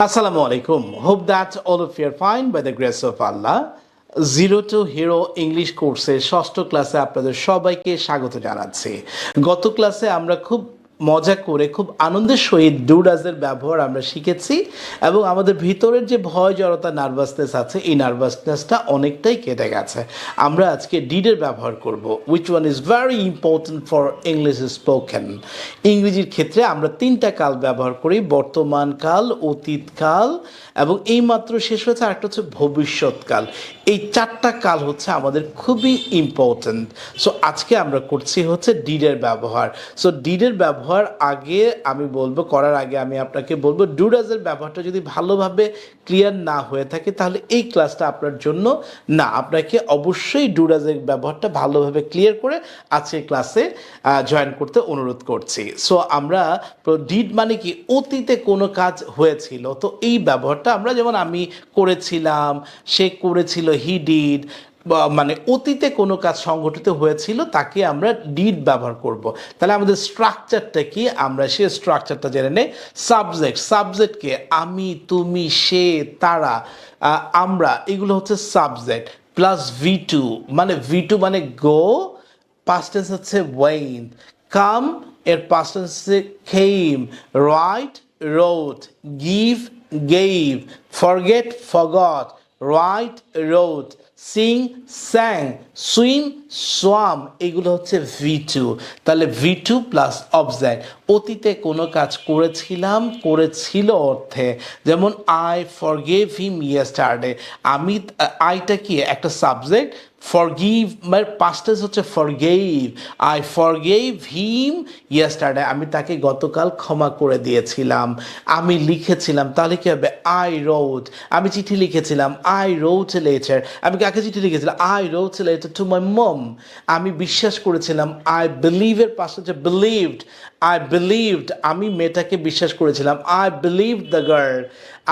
Assalamu alaikum. Hope that all of you are fine by the grace of Allah. Zero to hero English কোর্সের ষষ্ঠ ক্লাসে আপনাদের সবাইকে স্বাগত জানাচ্ছি গত ক্লাসে আমরা খুব মজা করে, খুব আনন্দের সহিত ডুডাজের ব্যবহার আমরা শিখেছি এবং আমাদের ভিতরের যে ভয়, জড়তা নার্ভাসনেস আছে, এই নার্ভাসনেসটা অনেকটাই কেটে গেছে। আমরা আজকে ডিডের ব্যবহার করব which one is very important for English spoken ইংরেজির ক্ষেত্রে আমরা তিনটা কাল ব্যবহার করি, বর্তমান কাল অতীতকাল এবং এইমাত্র শেষ হয়েছে আরেকটা হচ্ছে ভবিষ্যৎকাল। এই চারটা কাল হচ্ছে আমাদের খুবই ইম্পর্ট্যান্ট সো আজকে আমরা করছি হচ্ছে ডিডের ব্যবহার। সো ডিডের ব্যবহার আগে আমি বলব, করার আগে আমি আপনাকে বলব ডুডাজের ব্যবহারটা যদি ভালোভাবে ক্লিয়ার না হয়ে থাকে, তাহলে এই ক্লাসটা আপনার জন্য না। আপনাকে অবশ্যই ডুডাজের ব্যবহারটা ভালোভাবে ক্লিয়ার করে আজকের ক্লাসে জয়েন করতে অনুরোধ করছি। সো আমরা ডিড মানে কি, অতীতে কোনো কাজ হয়েছিল, তো এই ব্যবহারটা আমরা যেমন আমি করেছিলাম, সে করেছিল হি ডিড মানে অতীতে কোনো কাজ সংগঠিত হয়েছিল, তাকে আমরা ডিড ব্যবহার করব। তাহলে আমাদের স্ট্রাকচারটা কি? আমরা সে স্ট্রাকচারটা জেনে নেই। সাবজেক্ট সাবজেক্টকে আমি, তুমি, সে, তারা আমরা, এগুলো হচ্ছে সাবজেক্ট প্লাস ভি টু মানে ভি টু মানে গো পাস্ট টেন্স হচ্ছে ওয়েন কাম এর পাস্টেন্স হচ্ছে came write wrote give gave forget forgot write wrote sing sang swim swam এগুলো হচ্ছে ভি টু তাহলে ভি টু প্লাস অবজেক্ট অতীতে কোনো কাজ করেছিলাম, করেছিল অর্থে। যেমন আই ফরগেভ হিম ইয়েস্টারডে আমি আইটা কি? একটা সাবজেক্ট ফরগিভ মানে পাস্টেস হচ্ছে ফরগেইভ আই ফরগেইভ হিম ইয়েস্টারডে আমি তাকে গতকাল ক্ষমা করে দিয়েছিলাম। আমি লিখেছিলাম, তাহলে কি হবে? আই রোড আমি চিঠি লিখেছিলাম। আই রোড লেটার আমি কাকে চিঠি লিখেছিলাম? I wrote letter to my mom আমি বিশ্বাস করেছিলাম আই বিলিভের পাশে বিলিভড আই বিলিভড আমি মেয়েটাকে বিশ্বাস করেছিলাম। আই বিলিভ দ্য গার্ল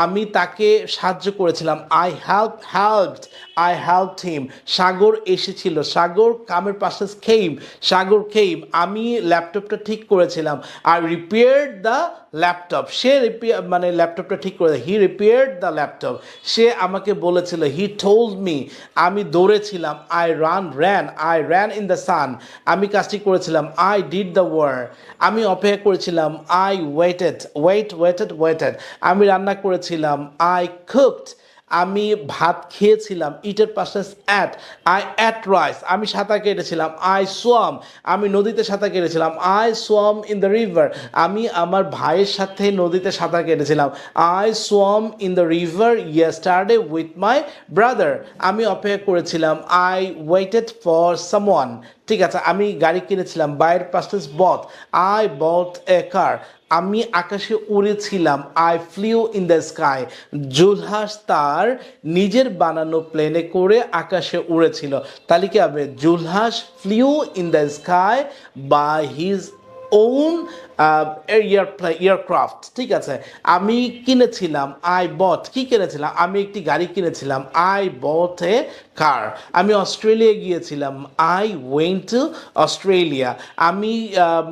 আমি তাকে সাহায্য করেছিলাম। I help helped I help him Sagar এসেছিল। সাগর কামের পাশে খেইম সাগর খেইম আমি ল্যাপটপটা ঠিক করেছিলাম। আই রিপেয়ার দ্য ল্যাপটপ সে রিপেয়ার মানে ল্যাপটপটা ঠিক করে হি রিপেয়ার্ড দ্য ল্যাপটপ সে আমাকে বলেছিল হি টোল্ড মি আমি দৌড়েছিলাম I run ran I ran in the sun আমি কাজটি করেছিলাম আই ডিড দ্য ওয়ার আমি অপেক্ষা করেছিলাম I waited wait waited waited আমি রান্না করেছিলাম আই কুকড আমি ভাত খেয়েছিলাম ইটের পাশে অ্যাট আই অ্যাট রাইস আমি সাঁতার কেটেছিলাম আই সোয়াম আমি নদীতে সাঁতার কেটেছিলাম I swam in the river আমি আমার ভাইয়ের সাথে নদীতে সাঁতার কেটেছিলাম I swam in the river yesterday with my brother আমি অপেক্ষা করেছিলাম আই ওয়েটেড ফর সামওয়ান ঠিক আছে, আমি গাড়ি কিনেছিলাম, বাইরের past tense bought I bought a car আমি আকাশে উড়েছিলাম I flew in the sky Julhas তার নিজের বানানো প্লেনে করে আকাশে উড়েছিল। তাহলে কি হবে? Julhas flew in the sky by his own aircraft ঠিক আছে? আমি কিনেছিলাম আই বট কি কিনেছিলাম? আমি একটি গাড়ি কিনেছিলাম আই বট এ কার আমি অস্ট্রেলিয়া গিয়েছিলাম আই ওয়েন টু অস্ট্রেলিয়া. আমি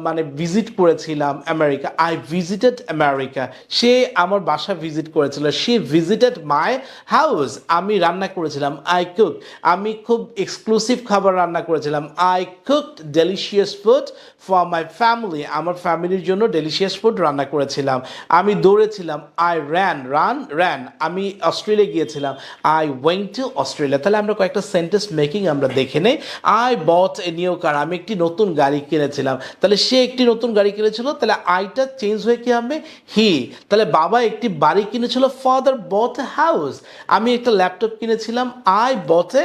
মানে ভিজিট করেছিলাম আমেরিকা আই ভিজিটেড আমেরিকা সে আমার বাসা ভিজিট করেছিল। সে ভিজিটেড মাই হাউস আমি রান্না করেছিলাম। আই কুক আমি খুব এক্সক্লুসিভ খাবার রান্না করেছিলাম। I cooked delicious food for my family আমার ফ্যামিলির জন্য ডেলিশিয়াস ফুড রান্না করেছিলাম। আমি দৌড়েছিলাম আই র্যান রান র্যান আমি অস্ট্রেলিয়া গিয়েছিলাম আই ওয়েন টু অস্ট্রেলিয়া। তাহলে আমরা কয়েকটা সেন্টেন্স মেকিং আমরা দেখে নেই। I bought A new car আমি একটি নতুন গাড়ি কিনেছিলাম। তাহলে সে একটি নতুন গাড়ি কিনেছিল, তাহলে আইটা চেঞ্জ হয়ে কি হবে? হি তাহলে বাবা একটি বাড়ি কিনেছিল ফাদার বট এ হাউস আমি একটা ল্যাপটপ কিনেছিলাম আই বট এ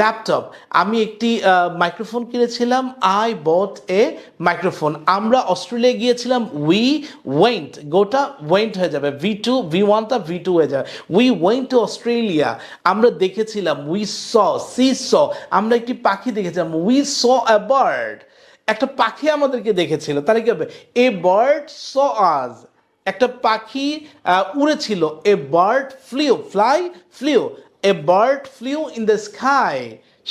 ল্যাপটপ আমি একটি মাইক্রোফোন কিনেছিলাম আই বট এ মাইক্রোফোন আমরা অস্ট্রেলিয়া গিয়েছিলাম উই ওয়েন্ট গোটা ওয়েন্ট হয়ে যাবে ভি টু ভি ওয়ানটা ভি টু হয়ে যাবে। উই ওয়েন্ট টু অস্ট্রেলিয়া আমরা দেখেছিলাম উই স সি স আমরা একটি পাখি দেখেছিলাম উই স আ বার্ড একটা পাখি আমাদেরকে দেখেছিল, তাহলে কি হবে? এ বার্ড স আজ একটা পাখি উড়েছিল a bird flew fly flew a bird flew in the sky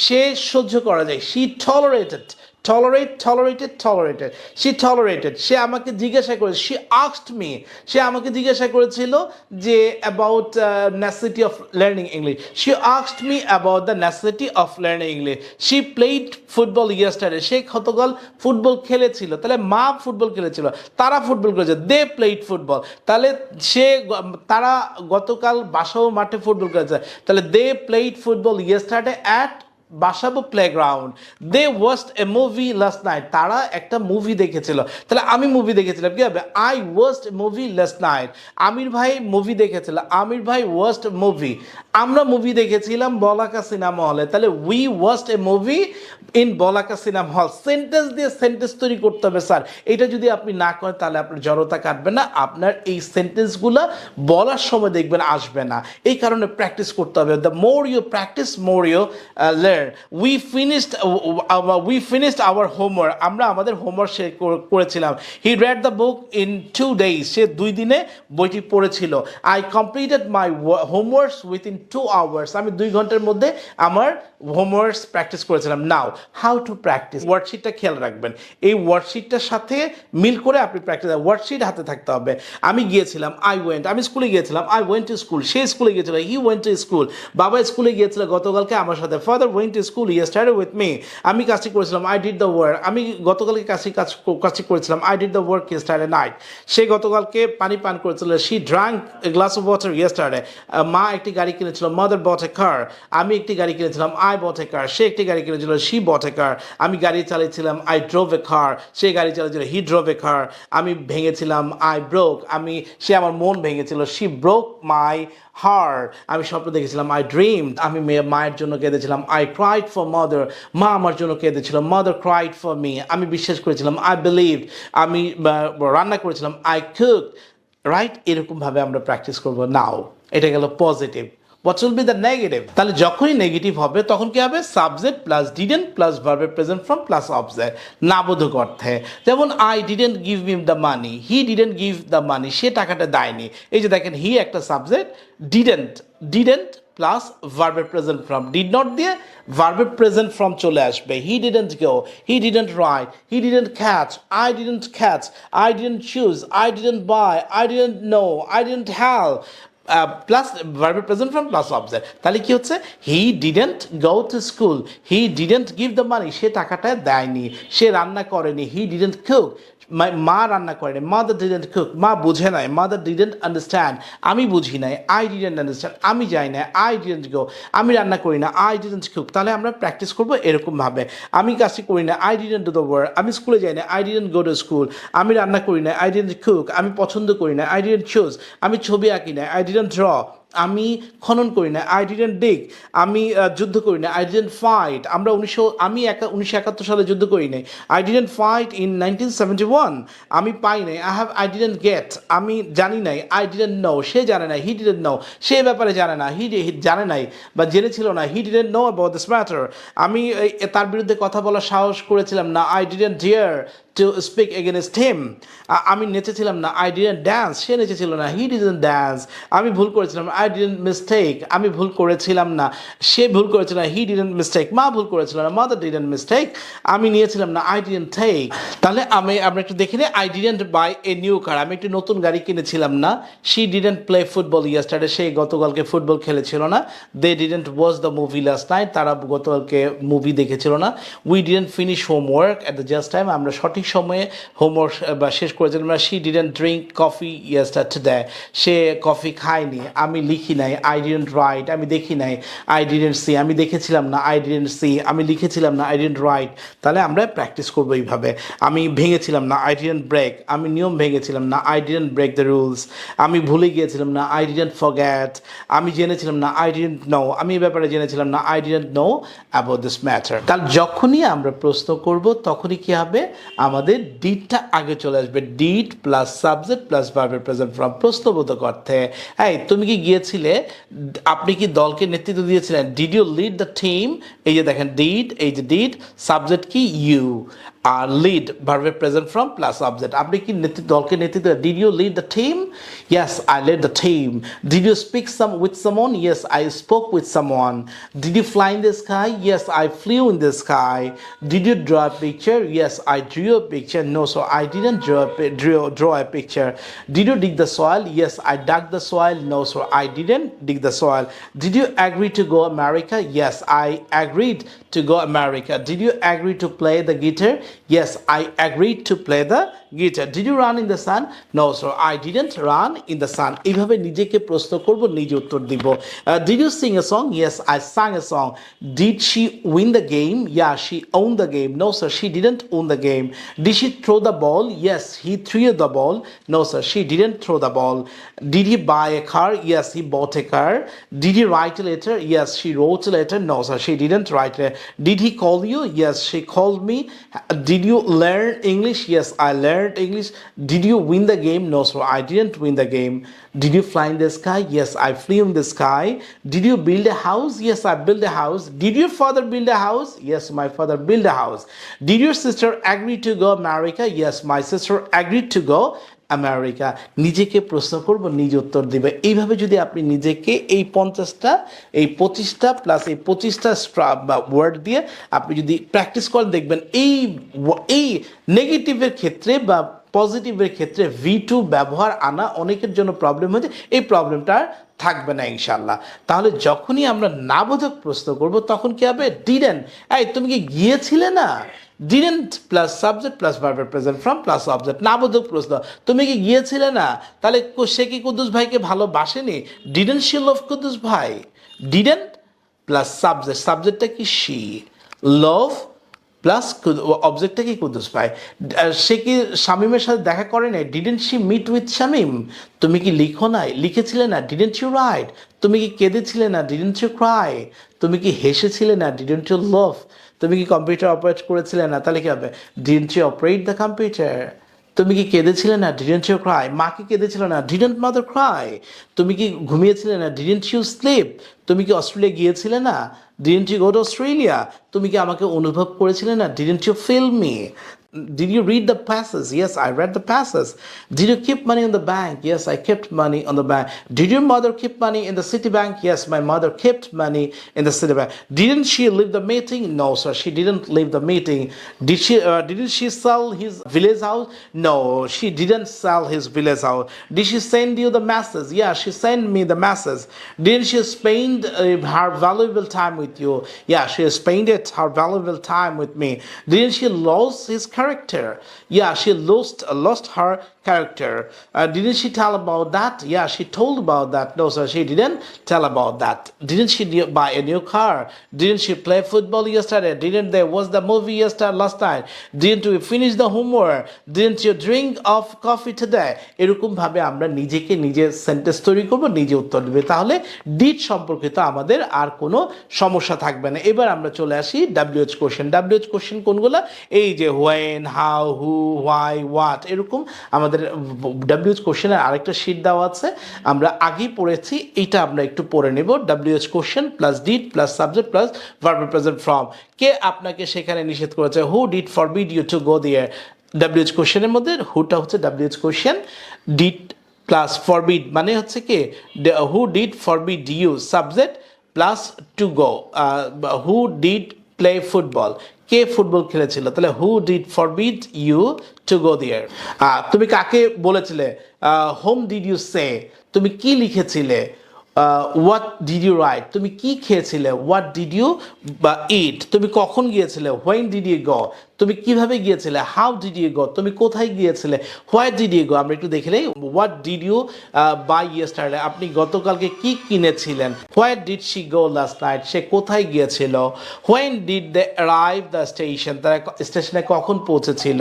সে সহ্য করা যায় she tolerated tolerate tolerated tolerated say tolerated সে আমাকে জিজ্ঞাসা করে সে আস্কড মি সে আমাকে জিজ্ঞাসা করেছিল যে about necessity of learning English say asked me about the necessity of learning English she played football yesterday সে গতকাল ফুটবল খেলেছিল? তাহলে মা ফুটবল খেলেছিল, তারা ফুটবল খেলেছে দে প্লেড ফুটবল তাহলে সে তারা গতকাল বাসাও মাঠে ফুটবল খেলেছে। তাহলে they played football yesterday at Basabo playground they watched a movie last night তারা একটা মুভি দেখেছিল। তাহলে আমি মুভি দেখেছিলাম, কি হবে? I watched movie last night Amir ভাই মুভি দেখেছিল। আমির ভাই ওয়াস্ট মুভি আমরা মুভি দেখেছিলাম বলাকা সিনেমা হলে তাহলে we watched a movie in Balaka cinema hall sentence দিয়ে সেন্টেন্স তৈরি করতে হবে, স্যার। এটা যদি আপনি না করেন, তাহলে আপনার জড়তা কাটবে না। আপনার এই সেন্টেন্সগুলো বলার সময় দেখবেন, আসবে না। এই কারণে প্র্যাকটিস করতে হবে। The more you practice more you learn we finished we finished our homework আমরা আমাদের হোমওয়ার্ক শেষ করেছিলাম। He read the book in two days সে দুই দিনে বইটি পড়েছিল। I completed my homeworks within two hours আমি দুই ঘণ্টার মধ্যে আমার হোমওয়ার্কস প্র্যাকটিস করেছিলাম। নাও হাউ টু প্র্যাকটিস ওয়ার্কশিটটা খেয়াল রাখবেন। এই ওয়ার্কশিটটার সাথে মিল করে আপনি প্র্যাকটিস ওয়ার্কশিট হাতে থাকতে হবে। আমি গিয়েছিলাম আই ওয়েন্ট আমি স্কুলে গিয়েছিলাম। আই ওয়েন্ট টু স্কুল সে স্কুলে গিয়েছিল হি ওয়েন্ট টু স্কুল বাবা স্কুলে গিয়েছিল, গতকালকে আমার সাথে। Father went to school yesterday with me আমি কাজটি করেছিলাম আই ডিড দ্য ওয়ার্ক আমি গতকালকে কাজটি কাজ কাজটি করেছিলাম I did the work yesterday night সে গতকালকে পানি পান করেছিল she drank glass of water yesterday মা একটি গাড়ি কিনেছিল মাদার বট এ কার আমি একটি গাড়ি কিনেছিলাম আই বট এ কার সে একটি গাড়ি কিনেছিল সি বট এ কার আমি গাড়ি চালিয়েছিলাম আই ড্রোভ এ কার সে গাড়ি চালিয়েছিল হি ড্রোভ এ কার আমি ভেঙেছিলাম আই ব্রোক আমি সে আমার মন ভেঙেছিল সি ব্রোক মাই হার আমি স্বপ্ন দেখেছিলাম আই ড্রিম আমি মেয়ে মায়ের জন্য কেঁদেছিলাম আই ক্রাইড ফর মাদার মা আমার জন্য কেঁদেছিল মাদার ক্রাইড ফর মি আমি বিশ্বাস করেছিলাম আই বিলিভ আমি রান্না করেছিলাম আই কুক রাইট এরকমভাবে আমরা প্র্যাকটিস করব নাও এটা গেল positive what will be the negative তাহলে যখনই নেগেটিভ হবে, তখন কি হবে? সাবজেক্ট প্লাস ডিডেন্ট প্লাস ভার্বে প্রেজেন্ট ফ্রম প্লাস অবজেক্ট নাবোধক অর্থে। যেমন I didn't give him the money he didn't give the money সে টাকাটা দেয়নি। এই যে দেখেন হি একটা সাবজেক্ট ডিডেন্ট ডিডেন্ট প্লাস ভার্বের প্রেজেন্ট ফ্রম ডিড নট দিয়ে ভার্বের প্রেজেন্ট ফ্রম চলে আসবে। He didn't go he didn't write he didn't catch I didn't catch I didn't choose I didn't buy I didn't know I didn't have plus ভার্বের present form plus object তাহলে কি হচ্ছে? He didn't go to school he didn't give the money সে টাকাটা দেয়নি। সে রান্না করেনি। He didn't cook মা রান্না করেনি মাদার ডিডেন্ট কুক মা বুঝে নাই মাদার ডিডেন্ট আন্ডারস্ট্যান্ড আমি বুঝি নাই আই ডিডেন্ট আন্ডারস্ট্যান্ড আমি যাই না আই ডিডেন্ট গো আমি রান্না করি না আই ডিডেন্ট কুক তাহলে আমরা প্র্যাকটিস করব এরকমভাবে, আমি কাজটি করি না I didn't do the work আমি স্কুলে যাই না I didn't go to school আমি রান্না করি না আই ডিডেন্ট কুক আমি পছন্দ করি না আই ডিডেন্ট চুজ আমি ছবি আঁকি না আই ডিডেন্ট ড্র আমি খনন করি না আই ডিডেন্ট ডিগ আমি যুদ্ধ করি না আই ডিডেন্ট ফাইট আমরা উনিশশো, আমি একা, উনিশশো একাত্তর সালে যুদ্ধ করি নাই। I didn't fight in nineteen seventy one আমি পাই নাই I have I didn't get আমি জানি নাই আই ডিডেন্ট নো সে জানে না হি ডিডেন্ট নো সে ব্যাপারে জানে না হি জানে নাই, বা জেনেছিল না he didn't know about this matter আমি তার বিরুদ্ধে কথা বলার সাহস করেছিলাম না I didn't dare to speak against him আমি নেচেছিলাম না আই ডিডেন্ট ড্যান্স সে নেচেছিল না হি ডিডেন্ট ড্যান্স আমি ভুল করেছিলাম আই ডিডেন্ট মিস্টেক আমি ভুল করেছিলাম না, সে ভুল করেছিল না হি ডিডেন্ট মিস্টেক মা ভুল করেছিল না মাদার ডিডেন্ট মিস্টেক আমি নিয়েছিলাম না আই ডিডেন্ট টেক তাহলে আমি, আমরা একটু দেখে I didn't buy a new car আমি একটি নতুন গাড়ি কিনেছিলাম না she didn't play football yesterday সে গতকালকে ফুটবল খেলেছিল না they didn't watch the movie last night তারা গতকালকে মুভি দেখেছিল না we didn't finish homework at the just time আমরা সঠিক সময়ে হোমওয়ার্ক বা শেষ করেছিলাম না she didn't drink coffee yesterday, say coffee খায়নি, আমি লিখি নাই, আই ডিডেন্ট রাইট, আমি দেখি নাই, আই ডিডেন্ট সি, আমি দেখেছিলাম না, আই ডিডেন্ট সি, আমি লিখেছিলাম না, আই ডিডেন্ট রাইট, তাহলে আমরা প্র্যাকটিস করব এইভাবে। আমি ভেঙেছিলাম না, আই ডিডেন্ট ব্রেক, আমি নিয়ম ভেঙেছিলাম না, I didn't break the rules, আমি ভুলে গিয়েছিলাম না, আই ডিডেন্ট ফরগ্যাট আমি জেনেছিলাম না, আই ডিডেন্ট নো, আমি এই ব্যাপারে জেনেছিলাম না, I didn't know about this matter. কারণ যখনই আমরা প্রশ্ন করব, তখনই কি হবে? আমাদের ডিটটা আগে চলে আসবে ডিট প্লাস সাবজেক্ট প্লাস ভার্বের প্রেজেন্ট ফর্ম প্রশ্নবোধক অর্থে। এই, তুমি কি গিয়েছিলে? আপনি কি দলকে নেতৃত্ব দিয়েছিলেন? Did you lead the team এই যে দেখেন ডিড এই যে ডিড সাবজেক্ট কি? ইউ আর লিড ভার্বের প্রেজেন্ট ফ্রম প্লাস সাবজেক্ট আপনি কি নেতৃত্ব দলকে নেতৃত্ব did you lead the team yes I lead the team did you speak some some with someone? Yes, I spoke with someone. Did you fly in the sky? Yes, I flew in the sky. Did you draw a picture? Yes, I drew a picture. No, so I didn't draw a, pi- draw, draw a picture. Did you dig the soil? Yes, I dug the soil. No, so I didn't dig the soil. Did you agree to go America? Yes, I agreed to go America. Did you agree to play the guitar? Yes, I agreed to play the guitar. Did you run in the sun? No, sir, I didn't run in the sun. এইভাবে নিজেকে প্রশ্ন করব নিজে উত্তর দিব did you sing a song yes I sang a song did she win the game yeah she won the game no sir she didn't won the game did she throw the ball yes he three the ball no sir she didn't throw the ball did he buy a car yes he bought a car did he write a letter yes she wrote a letter no sir she didn't write a did he call you yes she called me did you learn english? Yes i learned english. Did you win the game? No sir i didn't win the game. Did you fly in the sky? Yes i flew in the sky. Did you build a house? Yes i built a house. Did your father build a house? Yes my father built a house. Did your sister agree to go america? Yes my sister agreed to go America, নিজেকে প্রশ্ন করব, নিজ উত্তর দিবে। এইভাবে যদি আপনি নিজেকে এই পঞ্চাশটা, এই পঁচিশটা প্লাস এই পঁচিশটা বা ওয়ার্ড দিয়ে আপনি যদি প্র্যাকটিস করেন, দেখবেন এই এই নেগেটিভের ক্ষেত্রে বা পজিটিভের ক্ষেত্রে ভি টু ব্যবহার আনা অনেকের জন্য প্রবলেম হয়েছে। এই প্রবলেমটা আর থাকবে না ইনশাল্লাহ তাহলে যখনই আমরা নাবোধক প্রশ্ন করব, তখন কি হবে? ডিডেন এই তুমি কি গিয়েছিলে না? ডিডেন্ট প্লাস সাবজেক্ট প্লাস ভার্বের প্রেজেন্ট ফ্রম প্লাস অবজেক্ট নাবোধক প্রশ্ন। তুমি কি গিয়েছিলে না? তাহলে সে কি কুদ্দুস ভাইকে ভালোবাসেনি? ডিডেন্ট শি লভ কুদ্দুস ভাই? ডিডেন্ট প্লাস সাবজেক্ট সাবজেক্টটা কি শি লভ প্লাস অবজেক্টটা কি কুদ্দুস ভাই? সে কি শামিমের সাথে দেখা করে নাই? Didn't she meet with Shamim? তুমি কি লিখো নাই? লিখেছিলে না? ডিডেন্ট ইউ রাইট তুমি কি কেঁদেছিলে না? ডিডেন্ট ইউ ক্রাই তুমি কি হেসেছিলে না? ডিডেন্ট ইউ লভ তুমি কি কম্পিউটার অপারেট করেছিলে না? তাহলে কি হবে? Didn't you operate the computer তুমি কি কেঁদেছিলে না? ডিডেন্ট ইউ ক্রাই মা কি কেঁদেছিল না? ডিডেন্ট মাদার ক্রাই তুমি কি ঘুমিয়েছিলে না? ডিডেন্ট ইউ স্লিপ তুমি কি অস্ট্রেলিয়া গিয়েছিলে না? Didn't you go to Australia তুমি কি আমাকে অনুভব করেছিলে না? Didn't you feel me Did you read the passes? Yes, I read the passes. Did you keep money in the bank? Yes, I kept money on the bank. Did your mother keep money in the Citibank? Yes, my mother kept money in the Citibank. Didn't she leave the meeting? No, sir, she didn't leave the meeting. Did she? Uh, didn't she sell his village house? No, she didn't sell his village house. Did she send you the message? Yeah, she sent me the message. Didn't she spend uh, her valuable time with you? Yeah, she spent it her valuable time with me. Didn't she lose his character? Yeah, she lost lost her character. Uh, didn't she tell about that? Yeah, she told about that. No, sir, she didn't tell about that. Didn't she buy a new car? Didn't she play football yesterday? Didn't there was the movie yesterday last night? Didn't we finish the homework? Didn't you drink of coffee today? এরকম ভাবে আমরা নিজেকে নিজে sentence তৈরি করব নিজে উত্তর দেবে তাহলে ডিট সম্পর্কিত আমাদের আর কোনো সমস্যা থাকবে না এবার আমরা চলে আসি ডাব্লিউএইচ কোশ্চেন ডাব্লিউএইচ কোশ্চেন কোনগুলো এই যে when how who why what এরকম আমাদের ডাব্লিউএইচ কোশ্চেনের আরেকটা শিট দেওয়া আছে। আমরা আগেই পড়েছি, এইটা আমরা একটু পড়ে নেব। WH question plus did plus subject plus verb present form কে আপনাকে সেখানে নিষেধ করেছে? Who did forbid you to go দিয়ে ডাব্লিউএইচ কোশ্চেনের মধ্যে হুটা হচ্ছে WH question did plus forbid মানে হচ্ছে কি? Who did forbid you subject plus to go who did play football K football খেলেছিল? তাহলে who did forbid you to go there তুমি কাকে বলেছিলে? হোম ডিড ইউ সে তুমি কি লিখেছিলে? হোয়াট ডিড ইউ রাইট তুমি কি খেয়েছিলে? হোয়াট ডিড ইউ বা ইট তুমি কখন গিয়েছিলে? হোয়েন ডিড ইউ গো তুমি কীভাবে গিয়েছিলে? হাউ ডিড ইউ গো তুমি কোথায় গিয়েছিলে? হোয়াট ডিড ইউ গো আমরা একটু দেখে নেই। What did you buy yesterday আপনি গতকালকে কি কিনেছিলেন? What did she go last night সে কোথায় গিয়েছিল? When did they arrive the station তারা স্টেশনে কখন পৌঁছেছিল?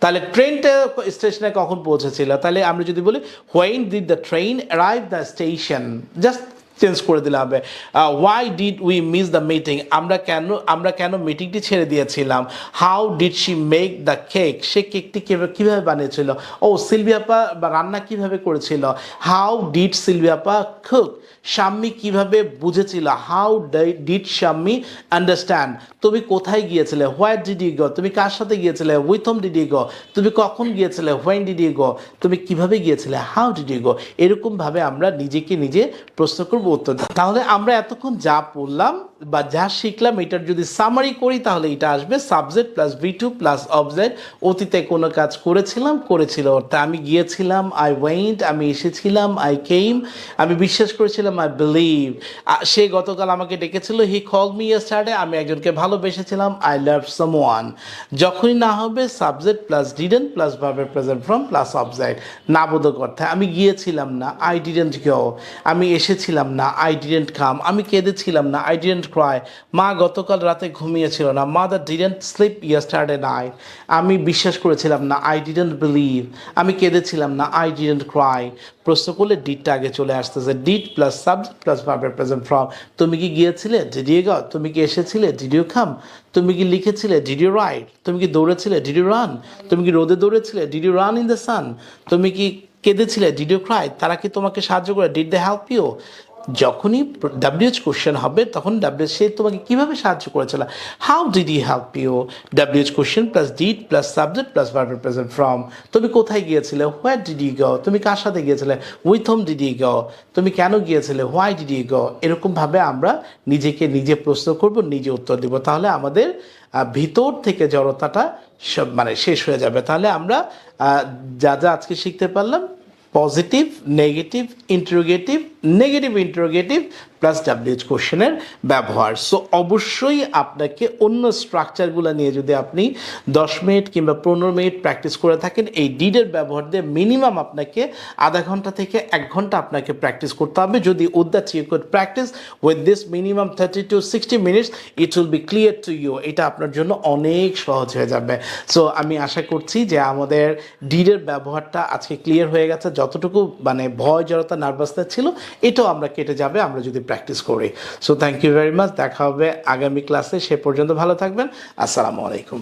তাহলে ট্রেনটা স্টেশনে কখন পৌঁছেছিল? তাহলে আমরা যদি বলি when did the train arrive the station just change করে দিলে হবে। Why did we miss the meeting আমরা কেন আমরা কেন মিটিংটি ছেড়ে দিয়েছিলাম? How did she make the cake সে কেকটি কীভাবে বানিয়েছিল? ও সিলভিয়াপা রান্না কীভাবে করেছিল? হাউ ডিড সিলভিয়াপা কুক শাম্মি কীভাবে বুঝেছিল? হাউ ডিড শাম্মি আন্ডারস্ট্যান্ড তুমি কোথায় গিয়েছিলে? হোয়াট ডিড ইউ গো তুমি কার সাথে গিয়েছিলে? With whom did you go তুমি কখন গিয়েছিলে? হোয়েন ডিড ইউ গো তুমি কীভাবে গিয়েছিলে? হাউ ডিড ইউ গো এরকমভাবে আমরা নিজেকে নিজে প্রশ্ন করব। করব উত্তর তাহলে আমরা এতক্ষণ যা পড়লাম বা যা শিখলাম, এটার যদি সামারি করি, তাহলে এটা আসবে subject plus V two plus object অতীতে কোনো কাজ করেছিলাম, করেছিল। তা আমি গিয়েছিলাম আই ওয়েন্ট আমি এসেছিলাম আই কেম আমি বিশ্বাস করেছিলাম আই বিলিভ সে গতকাল আমাকে ডেকেছিল হি কল মি স্টার্টে আমি একজনকে ভালোবেসেছিলাম আই লাভ সাম ওয়ান যখনই না হবে সাবজেক্ট প্লাস ডিডেন্ট প্লাস ভার্বের প্রেজেন্ট ফ্রম প্লাস অবজেক্ট নাবোধক অর্থে, আমি গিয়েছিলাম না আই ডিডেন্ট গো আমি এসেছিলাম না আই ডিডেন্ট কাম আমি কেঁদেছিলাম না আই ডিডেন্ট ক্রাই মা, গতকাল রাতে ঘুমিয়েছিল না। Mother didn't sleep yesterday night আমি বিশ্বাস করেছিলাম না আই ডিডেন্ট বিলিভ আমি কেঁদেছিলাম না আই ডিডেন্ট ক্রাই প্রশ্ন করলে ডিটটা আগে চলে আসতেছে। ডিট প্লাস সাবজেক্ট প্লাস ভার্বের প্রেজেন্ট ফ্রম তুমি কি গিয়েছিলে? ডিড ইউ গো তুমি কি এসেছিলে? ডিড ইউ কাম তুমি কি লিখেছিলে? ডিড ইউ রাইট তুমি কি দৌড়েছিলে? ডিড ইউ রান তুমি কি রোদে দৌড়েছিলে? Did you run in the sun তুমি কি কেঁদেছিলে? ডিড ইউ ক্রাই তারা কি তোমাকে সাহায্য করে? ডিড দে হেল্প ইউ যখনই ডাব্লিউএচ কোশ্চেন হবে, তখন ডাব্লিউএচ সে তোমাকে কীভাবে সাহায্য করেছিল how did he help you WH question plus did plus subject plus ভার্বের প্রেজেন্ট ফ্রম তুমি কোথায় গিয়েছিলে? হোয়াট ডিড ইউ গো তুমি কার সাথে গিয়েছিলে? With whom did you go তুমি কেন গিয়েছিলে? হোয়াই ডিড ইউ গো এরকমভাবে আমরা নিজেকে নিজে প্রশ্ন করব, নিজে উত্তর দিব। তাহলে আমাদের ভিতর থেকে জড়তাটা সব মানে শেষ হয়ে যাবে। তাহলে আমরা যা যা আজকে শিখতে পারলাম positive negative interrogative negative interrogative plus WH কোশ্চেনের ব্যবহার। সো অবশ্যই আপনাকে অন্য স্ট্রাকচারগুলো নিয়ে যদি আপনি দশ মিনিট কিংবা পনেরো মিনিট প্র্যাকটিস করে থাকেন, এই ডিডের ব্যবহার দিয়ে মিনিমাম আপনাকে আধা ঘণ্টা থেকে এক ঘণ্টা আপনাকে প্র্যাকটিস করতে হবে। যদি with that you could practice with this minimum thirty to sixty minutes it will be clear to you এটা আপনার জন্য অনেক সহজ হয়ে যাবে। সো আমি আশা করছি যে আমাদের ডিডের ব্যবহারটা আজকে ক্লিয়ার হয়ে গেছে। যতটুকু মানে ভয়, জড়তা নার্ভাসনেস ছিল, এটাও আমরা কেটে যাবে। আমরা যদি প্র্যাকটিস করি। So thank you very much দেখা হবে আগামী ক্লাসে সে পর্যন্ত ভালো থাকবেন। আসসালামু আলাইকুম।